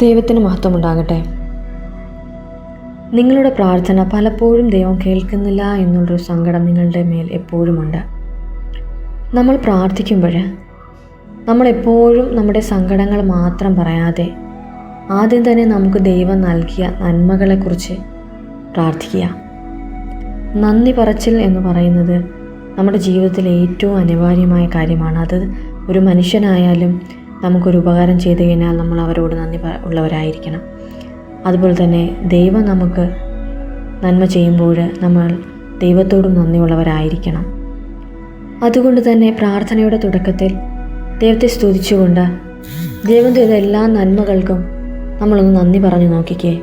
ദൈവത്തിന് മഹത്വം ഉണ്ടാകട്ടെ നിങ്ങളുടെ പ്രാർത്ഥന പലപ്പോഴും ദൈവം കേൾക്കുന്നില്ല എന്നുള്ളൊരു സങ്കടം നിങ്ങളുടെ മേൽ എപ്പോഴുമുണ്ട്. നമ്മൾ പ്രാർത്ഥിക്കുമ്പോൾ നമ്മളെപ്പോഴും നമ്മുടെ സങ്കടങ്ങൾ മാത്രം പറയാതെ ആദ്യം തന്നെ നമുക്ക് ദൈവം നൽകിയ നന്മകളെക്കുറിച്ച് പ്രാർത്ഥിക്കുക. നന്ദി പറച്ചിൽ എന്ന് പറയുന്നത് നമ്മുടെ ജീവിതത്തിലെ ഏറ്റവും അനിവാര്യമായ കാര്യമാണ്. അത് ഒരു മനുഷ്യനായാലും നമുക്കൊരു ഉപകാരം ചെയ്തു കഴിഞ്ഞാൽ നമ്മൾ അവരോട് നന്ദി ഉള്ളവരായിരിക്കണം. അതുപോലെ തന്നെ ദൈവം നമുക്ക് നന്മ ചെയ്യുമ്പോൾ നമ്മൾ ദൈവത്തോടും നന്ദിയുള്ളവരായിരിക്കണം അതുകൊണ്ട് തന്നെ പ്രാർത്ഥനയുടെ തുടക്കത്തിൽ ദൈവത്തെ സ്തുതിച്ചുകൊണ്ട് ദൈവം ചെയ്ത എല്ലാ നന്മകൾക്കും നമ്മളൊന്ന് നന്ദി പറഞ്ഞു നോക്കിക്കേ.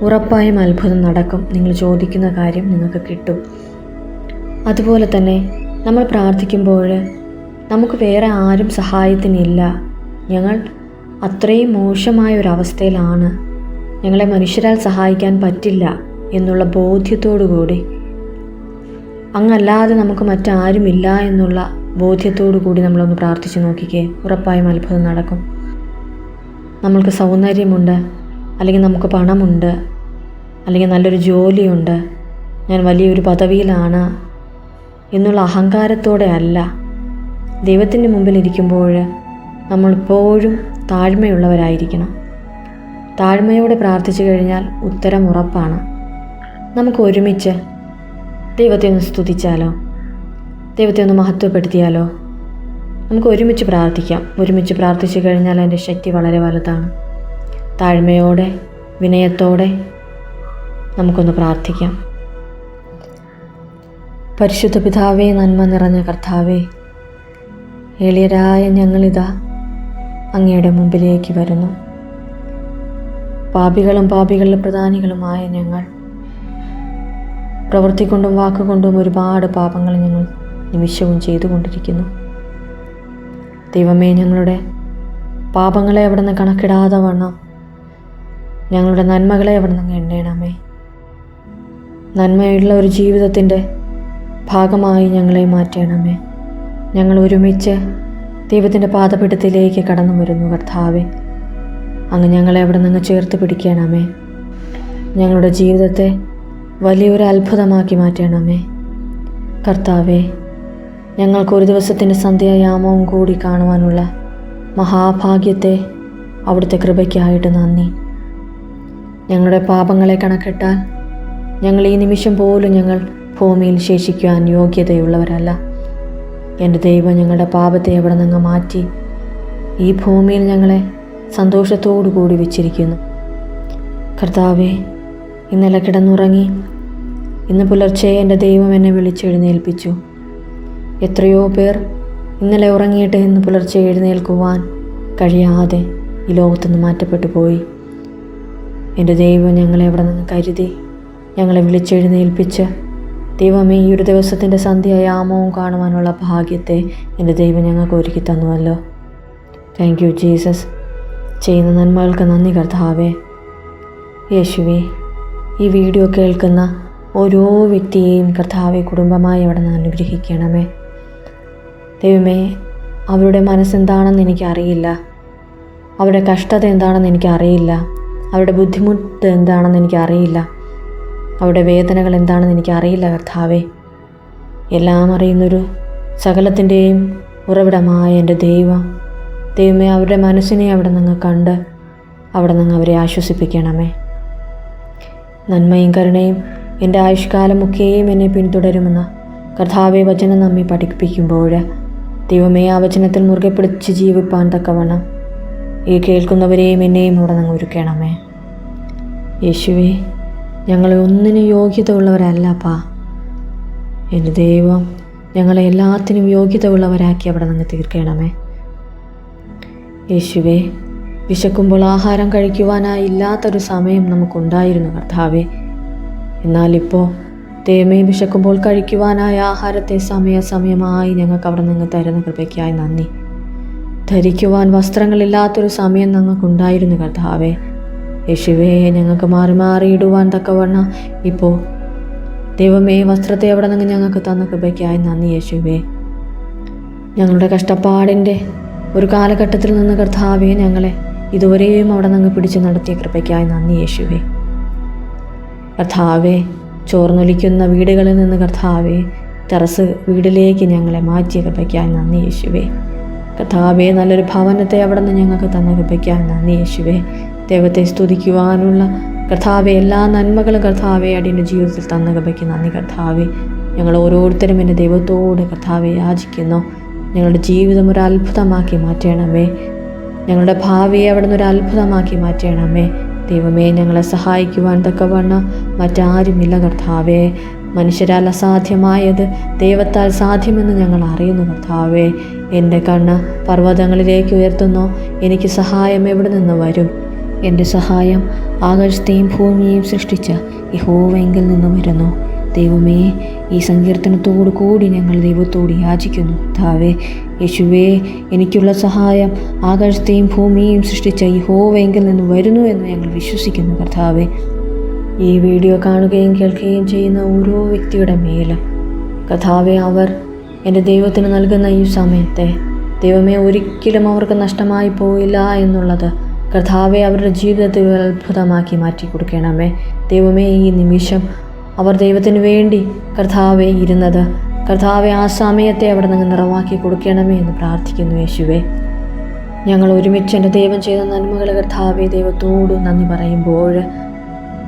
ഉറപ്പായും അത്ഭുതം നടക്കും. നിങ്ങൾ ചോദിക്കുന്ന കാര്യം നിങ്ങൾക്ക് കിട്ടും. അതുപോലെ തന്നെ നമ്മൾ പ്രാർത്ഥിക്കുമ്പോൾ നമുക്ക് വേറെ ആരും സഹായത്തിനില്ല. ഞങ്ങൾ അത്രയും മോശമായ ഒരവസ്ഥയിലാണ് ഞങ്ങളെ മനുഷ്യരാൽ സഹായിക്കാൻ പറ്റില്ല എന്നുള്ള ബോധ്യത്തോടു കൂടി അങ്ങല്ലാതെ നമുക്ക് മറ്റാരുമില്ല എന്നുള്ള ബോധ്യത്തോടു കൂടി നമ്മളൊന്ന് പ്രാർത്ഥിച്ചു നോക്കിക്കേ. ഉറപ്പായും അത്ഭുതം നടക്കും. നമ്മൾക്ക് സൗന്ദര്യമുണ്ട് അല്ലെങ്കിൽ നമുക്ക് പണമുണ്ട് അല്ലെങ്കിൽ നല്ലൊരു ജോലിയുണ്ട് ഞാൻ വലിയൊരു പദവിയിലാണ് എന്നുള്ള അഹങ്കാരത്തോടെ അല്ല. ദൈവത്തിന്റെ മുമ്പിൽ ഇരിക്കുമ്പോൾ നമ്മളിപ്പോഴും താഴ്മയുള്ളവരായിരിക്കണം. താഴ്മയോടെ പ്രാർത്ഥിച്ചു കഴിഞ്ഞാൽ ഉത്തരം ഉറപ്പാണ്. നമുക്ക് ഒരുമിച്ച് ദൈവത്തെ ഒന്ന് സ്തുതിച്ചാലോ? ദൈവത്തെ ഒന്ന് മഹത്വപ്പെടുത്തിയാലോ? നമുക്ക് ഒരുമിച്ച് പ്രാർത്ഥിക്കാം. ഒരുമിച്ച് പ്രാർത്ഥിച്ചു കഴിഞ്ഞാൽ അതിന്റെ ശക്തി വളരെ വലുതാണ്. താഴ്മയോടെ വിനയത്തോടെ നമുക്കൊന്ന് പ്രാർത്ഥിക്കാം. പരിശുദ്ധ പിതാവേ നന്മ നിറഞ്ഞ കർത്താവേ എളിയരായ ഞങ്ങളിതാ അങ്ങയുടെ മുമ്പിലേക്ക് വരുന്നു. പാപികളും പാപികളിലെ പ്രധാനികളുമായ ഞങ്ങൾ പ്രവൃത്തി കൊണ്ടും വാക്കുകൊണ്ടും ഒരുപാട് പാപങ്ങൾ ഞങ്ങൾ നിമിഷവും ചെയ്തുകൊണ്ടിരിക്കുന്നു. ദൈവമേ ഞങ്ങളുടെ പാപങ്ങളെ എവിടെ നിന്ന് കണക്കിടാതെ വണ്ണം. ഞങ്ങളുടെ നന്മകളെ എവിടെ നിന്ന് എണ്ണേണമേ. നന്മയുള്ള ഒരു ജീവിതത്തിന്റെ ഭാഗമായി ഞങ്ങളെ മാറ്റണമേ. ഞങ്ങൾ ഒരുമിച്ച് ദൈവത്തിന്റെ പാതപിടുത്തിലേക്ക് കടന്നു വരുന്നു കർത്താവെ. അങ്ങ് ഞങ്ങളെ അവിടെ നിന്ന് ചേർത്ത് പിടിക്കണമേ ഞങ്ങളുടെ ജീവിതത്തെ വലിയൊരു അത്ഭുതമാക്കി മാറ്റണമേ കർത്താവെ ഞങ്ങൾക്ക് ഒരു ദിവസത്തിന്റെ സന്ധ്യായാമവും കൂടി കാണുവാനുള്ള മഹാഭാഗ്യത്തെ അവിടുത്തെ കൃപയ്ക്കായിട്ട് നന്ദി. ഞങ്ങളുടെ പാപങ്ങളെ കണക്കിട്ടാൽ ഞങ്ങൾ ഈ നിമിഷം പോലും ഞങ്ങൾ ഭൂമിയിൽ ശേഷിക്കുവാൻ യോഗ്യതയുള്ളവരല്ല. എന്റെ ദൈവം ഞങ്ങളുടെ പാപത്തെ എവിടെ നിന്ന് മാറ്റി. ഈ ഭൂമിയിൽ ഞങ്ങളെ സന്തോഷത്തോടു കൂടി വെച്ചിരിക്കുന്നു. കർത്താവെ ഇന്നലെ കിടന്നുറങ്ങി ഇന്ന് പുലർച്ചെ എന്റെ ദൈവം എന്നെ വിളിച്ചെഴുന്നേൽപ്പിച്ചു എത്രയോ പേർ ഇന്നലെ ഉറങ്ങിയിട്ട് ഇന്ന് പുലർച്ചെ എഴുന്നേൽക്കുവാൻ കഴിയാതെ ഈ ലോകത്തുനിന്ന് മാറ്റപ്പെട്ടു പോയി. എന്റെ ദൈവം ഞങ്ങളെ എവിടെ നിന്ന് കരുതി ഞങ്ങളെ വിളിച്ചെഴുന്നേൽപ്പിച്ച് ദൈവമേ ഈ ഒരു ദിവസത്തിന്റെ സന്ധ്യയായ ആമവും കാണുവാനുള്ള ഭാഗ്യത്തെ എന്റെ ദൈവം ഞങ്ങൾക്ക് ഒരുക്കി തന്നുവല്ലോ. താങ്ക് യു ജീസസ് ചെയ്യുന്ന നന്മകൾക്ക് നന്ദി കർത്താവേ. യേശുവേ ഈ വീഡിയോ കേൾക്കുന്ന ഓരോ വ്യക്തിയെയും കർത്താവെ കുടുംബമായി അവിടെ നിന്ന് അനുഗ്രഹിക്കണമേ. ദൈവമേ അവരുടെ മനസ്സെന്താണെന്ന് എനിക്കറിയില്ല. അവരുടെ കഷ്ടത എന്താണെന്ന് എനിക്കറിയില്ല. അവരുടെ ബുദ്ധിമുട്ട് എന്താണെന്ന് എനിക്കറിയില്ല. അവരുടെ വേദനകൾ എന്താണെന്ന് എനിക്കറിയില്ല കർത്താവേ. എല്ലാം അറിയുന്നൊരു സകലത്തിന്റെയും ഉറവിടമായ എന്റെ ദൈവം. ദൈവമേ അവരുടെ മനസ്സിനെ അവിടെ നിങ്ങൾ കണ്ട് അവിടെ നിങ്ങൾ അവരെ ആശ്വസിപ്പിക്കണമേ. നന്മയും കരുണയും എന്റെ ആയുഷ്കാലമൊക്കെയും എന്നെ പിന്തുടരുമെന്ന് കർത്താവെ വചനം നമ്മെ പഠിപ്പിക്കുമ്പോൾ ദൈവമേ ആ വചനത്തിൽ മുറുകെ പിടിച്ച് ജീവിപ്പാൻ തക്കവണ്ണം ഈ കേൾക്കുന്നവരെയും എന്നെയും അവിടെ നിങ്ങൾ ഒരുക്കണമേ. യേശുവേ ഞങ്ങളെ ഒന്നിനും യോഗ്യത ഉള്ളവരല്ലപ്പാ എന്റെ ദൈവം ഞങ്ങളെ എല്ലാത്തിനും യോഗ്യത ഉള്ളവരാക്കി അവിടെ നിന്ന് തീർക്കണമേ. യേശുവേ വിശക്കുമ്പോൾ ആഹാരം കഴിക്കുവാനായി ഇല്ലാത്തൊരു സമയം നമുക്കുണ്ടായിരുന്നു കർത്താവേ. എന്നാലിപ്പോൾ തേമേ വിശക്കുമ്പോൾ കഴിക്കുവാനായ ആഹാരത്തെ സമയ സമയമായി ഞങ്ങൾക്ക് അവിടെ നിന്ന് തരുന്ന കൃപയ്ക്കായി നന്ദി. ധരിക്കുവാൻ വസ്ത്രങ്ങളില്ലാത്തൊരു സമയം ഞങ്ങൾക്കുണ്ടായിരുന്നു കർത്താവേ. യേശുവേ ഞങ്ങൾക്ക് മാറി മാറി ഇടുവാൻ തക്കവണ്ണം. ഇപ്പോൾ ദൈവമേ വസ്ത്രത്തെ അവിടെ നിന്ന് ഞങ്ങൾക്ക് തന്ന കൃപയ്ക്കായി നന്ദി യേശുവേ. ഞങ്ങളുടെ കഷ്ടപ്പാടിന്റെ ഒരു കാലഘട്ടത്തിൽ നിന്ന് കർത്താവെ ഞങ്ങളെ ഇതുവരെയും അവിടെ നിന്ന് പിടിച്ചു നടത്തിയ കൃപയ്ക്കായി നന്ദി യേശുവേ. കർത്താവെ ചോർന്നൊലിക്കുന്ന വീടുകളിൽ നിന്ന് കർത്താവെ ടെറസ് വീടിലേക്ക് ഞങ്ങളെ മാറ്റിയ കൃപയ്ക്കായി നന്ദി യേശുവേ. കർത്താവെ നല്ലൊരു ഭവനത്തെ അവിടെ നിന്ന് ഞങ്ങൾക്ക് തന്ന കൃപയ്ക്കായി നന്ദി യേശുവേ. ദൈവത്തെ സ്തുതിക്കുവാനുള്ള കർത്താവെ എല്ലാ നന്മകളും കർത്താവെ അടിയന്റെ ജീവിതത്തിൽ തന്ന കൃപയ്ക്ക് നന്ദി കർത്താവെ. ഞങ്ങൾ ഓരോരുത്തരും എന്റെ ദൈവത്തോട് കർത്താവെ യാചിക്കുന്നു. ഞങ്ങളുടെ ജീവിതം ഒരു അത്ഭുതമാക്കി മാറ്റണമേ. ഞങ്ങളുടെ ഭാവിയെ അവിടെ നിന്ന് ഒരു അത്ഭുതമാക്കി മാറ്റണമേ. ദൈവമേ ഞങ്ങളെ സഹായിക്കുവാൻ തക്കവണ്ണം മറ്റാരുമില്ല കർത്താവേ. മനുഷ്യരാൽ അസാധ്യമായത് ദൈവത്താൽ സാധ്യമെന്ന് ഞങ്ങൾ അറിയുന്നു കർത്താവേ. എന്റെ കണ്ണ് പർവതങ്ങളിലേക്ക് ഉയർത്തുന്നു. എനിക്ക് സഹായം എവിടെ നിന്ന് വരും? എന്റെ സഹായം ആകാശത്തെയും ഭൂമിയെയും സൃഷ്ടിച്ച യഹോവെങ്കിൽ നിന്നും വരുന്നു. ദൈവമേ ഈ സങ്കീർത്തനത്തോടു കൂടി ഞങ്ങൾ ദൈവത്തോട് യാചിക്കുന്നു. താവേ യേശുവേ എനിക്കുള്ള സഹായം ആകാശത്തെയും ഭൂമിയെയും സൃഷ്ടിച്ച യഹോവെങ്കിൽ നിന്ന് വരുന്നു എന്ന് ഞങ്ങൾ വിശ്വസിക്കുന്നു. കർത്താവേ ഈ വീഡിയോ കാണുകയും കേൾക്കുകയും ചെയ്യുന്ന ഓരോ വ്യക്തിയുടെ മേലും കഥാവെ അവർ എന്റെ ദൈവത്തിന് നൽകുന്ന ഈ സമയത്തെ ദൈവമേ ഒരിക്കലും അവർക്ക് നഷ്ടമായി പോയില്ല എന്നുള്ളത് കർത്താവെ അവരുടെ ജീവിതത്തിൽ അത്ഭുതമാക്കി മാറ്റി കൊടുക്കണമേ ദൈവമേ ഈ നിമിഷം അവർ ദൈവത്തിന് വേണ്ടി കർത്താവെ ഇരുന്നത്. കർത്താവെ ആ സമയത്തെ അവിടെ നിന്ന് നിറവാക്കി കൊടുക്കണമേ എന്ന് പ്രാർത്ഥിക്കുന്നു യേശുവേ. ഞങ്ങൾ ഒരുമിച്ച് എന്റെ ദൈവം ചെയ്ത നന്മകൾ കർത്താവെ ദൈവത്തോട് നന്ദി പറയുമ്പോൾ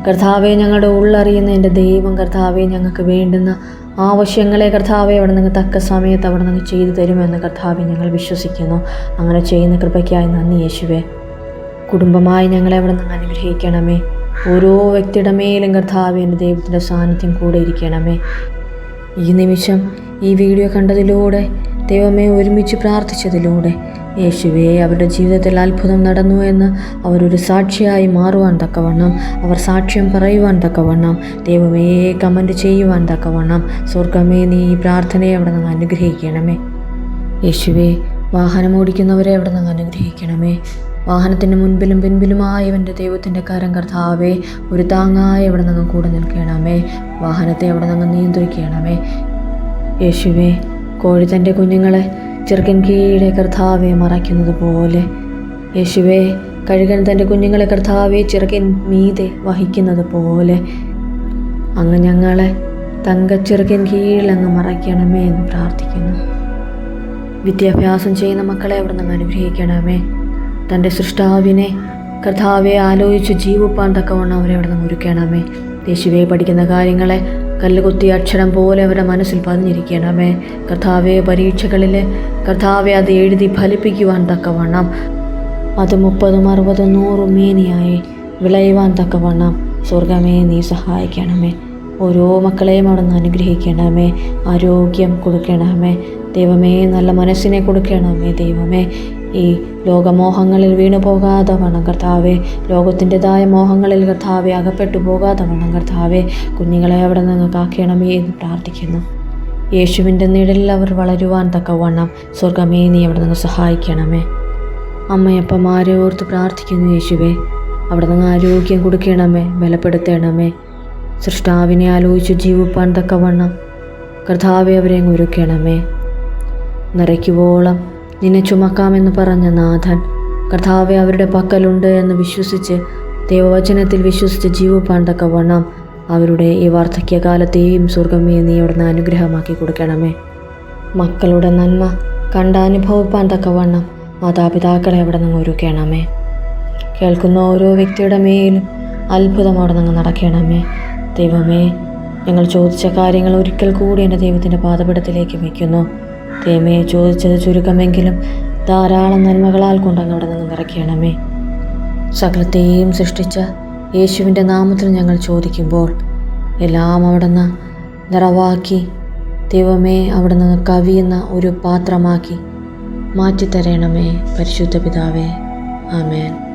കർത്താവെ ഞങ്ങളുടെ ഉള്ളറിയുന്ന എന്റെ ദൈവം കർത്താവെ ഞങ്ങൾക്ക് വേണ്ടുന്ന ആവശ്യങ്ങളെ കർത്താവെ അവിടെ നിന്ന് തക്ക സമയത്ത് അവിടെ നിന്ന് ചെയ്തു തരുമെന്ന് കർത്താവെ ഞങ്ങൾ വിശ്വസിക്കുന്നു. അങ്ങനെ ചെയ്യുന്ന കൃപയ്ക്കായി നന്ദി യേശുവേ. കുടുംബമായി ഞങ്ങളെ അവിടെ നിന്ന് അനുഗ്രഹിക്കണമേ. ഓരോ വ്യക്തിയുടെ മേലും കർത്താവ് എന്റെ ദൈവത്തിന്റെ സാന്നിധ്യം കൂടെ ഇരിക്കണമേ. ഈ നിമിഷം ഈ വീഡിയോ കണ്ടതിലൂടെ ദൈവമേ ഒരുമിച്ച് പ്രാർത്ഥിച്ചതിലൂടെ യേശുവേ അവരുടെ ജീവിതത്തിൽ അത്ഭുതം നടന്നു എന്ന് അവരൊരു സാക്ഷിയായി മാറുവാൻ തക്കവണ്ണം അവർ സാക്ഷ്യം പറയുവാൻ തക്കവണ്ണം ദൈവമേ കമന്റ് ചെയ്യുവാൻ തക്കവണ്ണം സ്വർഗമേ നീ ഈ പ്രാർത്ഥനയെ അവിടെ നിന്ന് അനുഗ്രഹിക്കണമേ. യേശുവേ വാഹനം ഓടിക്കുന്നവരെ അവിടെ നിന്ന് അനുഗ്രഹിക്കണമേ. വാഹനത്തിന്റെ മുൻപിലും പിൻപിലുമായി പിൻപിലുമായവന്റെ ദൈവത്തിന്റെ കരം കർത്താവേ ഒരു താങ്ങായി എവിടെ നിന്ന് കൂടെ നിൽക്കണമേ വാഹനത്തെ എവിടെ നിന്ന് നിയന്ത്രിക്കണമേ യേശുവേ കോഴി തന്റെ കുഞ്ഞുങ്ങളെ ചെറുക്കൻ കീഴെ കർത്താവെ മറയ്ക്കുന്നത് പോലെ. യേശുവേ കഴുകൻ തന്റെ കുഞ്ഞുങ്ങളെ കർത്താവെ ചെറുക്കൻ മീതെ വഹിക്കുന്നത് പോലെ. അങ്ങ് ഞങ്ങളെ കീഴിൽ അങ്ങ് മറയ്ക്കണമേ എന്ന് പ്രാർത്ഥിക്കുന്നു. വിദ്യാഭ്യാസം ചെയ്യുന്ന മക്കളെ അവിടെ നിന്ന് അനുഗ്രഹിക്കണമേ. തന്റെ സൃഷ്ടാവിനെ കർത്താവെ ആലോചിച്ച് ജീവിപ്പാൻ തക്കവണ്ണം അവരെ അവിടെ നിന്ന് ഒരുക്കണമേ യേശുവെ പഠിക്കുന്ന കാര്യങ്ങളെ കല്ലുകുത്തി അക്ഷരം പോലെ അവരുടെ മനസ്സിൽ പതിഞ്ഞിരിക്കണമേ കർത്താവെ പരീക്ഷകളിൽ കർത്താവെ അത് എഴുതി ഫലിപ്പിക്കുവാൻ തക്കവണ്ണം അത് മുപ്പതും അറുപതും നൂറും മേനിയായി വിളയുവാൻ തക്കവണ്ണം. സ്വർഗമേ നീ സഹായിക്കണമേ ഓരോ മക്കളെയും അവിടെ നിന്ന് അനുഗ്രഹിക്കണമേ ആരോഗ്യം കൊടുക്കണമേ ദൈവമേ നല്ല മനസ്സിനെ കൊടുക്കണമേ ദൈവമേ ഈ ലോകമോഹങ്ങളിൽ വീണു പോകാതെ വണ്ണം കർത്താവെ. ലോകത്തിന്റെതായ മോഹങ്ങളിൽ കർത്താവെ അകപ്പെട്ടു പോകാതെ വണ്ണം കർത്താവെ. കുഞ്ഞുങ്ങളെ അവിടെ നിന്ന് കാക്കണമേ എന്ന് പ്രാർത്ഥിക്കുന്നു. യേശുവിന്റെ നിഴലിൽ അവർ വളരുവാൻ തക്കവണ്ണം സ്വർഗമേ നീ അവിടെ നിന്ന് സഹായിക്കണമേ. അമ്മയപ്പമാരെ ഓർത്ത് പ്രാർത്ഥിക്കുന്നു യേശുവേ. അവിടെ നിന്ന് ആരോഗ്യം കൊടുക്കണമേ ബലപ്പെടുത്തണമേ. സൃഷ്ടാവിനെ ആലോചിച്ച് ജീവിപ്പാൻ തക്കവണ്ണം കർത്താവെ അവരെ ഒരുക്കണമേ. നിറയ്ക്കുവോളം നിന്നെ ചുമക്കാമെന്ന് പറഞ്ഞ നാഥൻ കർത്താവെ അവരുടെ പക്കലുണ്ട് എന്ന് വിശ്വസിച്ച് ദൈവവചനത്തിൽ വിശ്വസിച്ച് ജീവിപ്പാൻ തക്കവണ്ണം അവരുടെ ഈ വാർദ്ധക്യകാലത്തെയും സ്വർഗമേ നീ അവിടുന്ന് അനുഗ്രഹമാക്കി കൊടുക്കണമേ. മക്കളുടെ നന്മ കണ്ടാനുഭവിപ്പാൻ തക്കവണ്ണം മാതാപിതാക്കളെ അവിടെ നിന്ന് ഒരുക്കണമേ. കേൾക്കുന്ന ഓരോ വ്യക്തിയുടെ മേലും അത്ഭുതം അവിടെ നിന്ന് നടക്കണമേ. ദൈവമേ ഞങ്ങൾ ചോദിച്ച കാര്യങ്ങൾ ഒരിക്കൽ കൂടി എന്റെ ദൈവത്തിന്റെ പാതപിടത്തിലേക്ക് വയ്ക്കുന്നു. ദൈവമേ ചോദിച്ചത് ചുരുക്കമെങ്കിലും ധാരാളം നന്മകളാൽ കൊണ്ടങ്ങ് അവിടെ നിന്ന് നിറയ്ക്കണമേ. സകലത്തെയും സൃഷ്ടിച്ച യേശുവിന്റെ നാമത്തിൽ ഞങ്ങൾ ചോദിക്കുമ്പോൾ എല്ലാം അവിടുന്ന് നിറവാക്കി ദൈവമേ അവിടെ നിന്ന് കവിയുന്ന ഒരു പാത്രമാക്കി മാറ്റിത്തരണമേ പരിശുദ്ധ പിതാവേ. ആമേൻ.